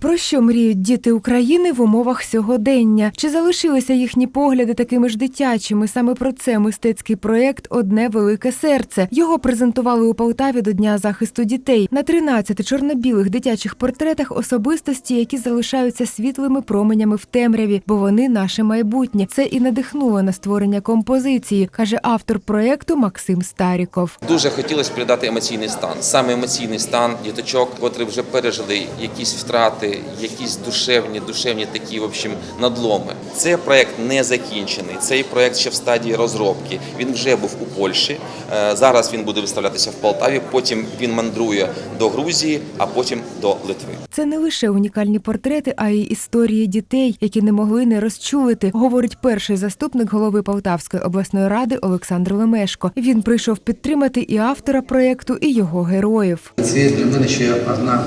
Про що мріють діти України в умовах сьогодення? Чи залишилися їхні погляди такими ж дитячими? Саме про це мистецький проєкт Одне велике серце. Його презентували у Полтаві до Дня захисту дітей. На 13 чорно-білих дитячих портретах особистості, які залишаються світлими променями в темряві, бо вони наше майбутнє. Це і надихнуло на створення композиції, каже автор проєкту Максим Старіков. Дуже хотілося передати емоційний стан, саме емоційний стан діточок, котрі вже пережили якісь втрати, якісь душевні, душевні такі в общем, надломи. Цей проект не закінчений. Цей проект ще в стадії розробки. Він вже був у Польщі. Е, Зараз він буде виставлятися в Полтаві. Потім він мандрує до Грузії, а потім до Литви. Це не лише унікальні портрети, а й історії дітей, які не могли не розчулити, говорить перший заступник голови Полтавської обласної ради Олександр Лемешко. Він прийшов підтримати і автора проєкту, і його героїв. Це для мене ще одна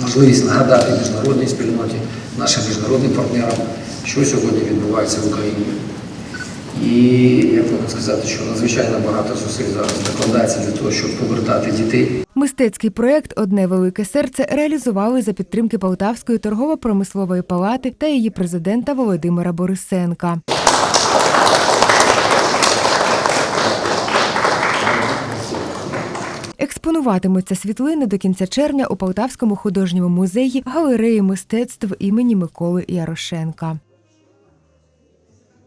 можливість нагадати міжнародній спільноті, нашим міжнародним партнерам, що сьогодні відбувається в Україні. І я повинен сказати, що надзвичайно багато зусиль зараз докладається для того, щоб повертати дітей. Мистецький проєкт Одне велике серце реалізували за підтримки Полтавської торгово-промислової палати та її президента Володимира Борисенка. Експонуватимуться світлини до кінця червня у Полтавському художньому музеї галереї мистецтв імені Миколи Ярошенка.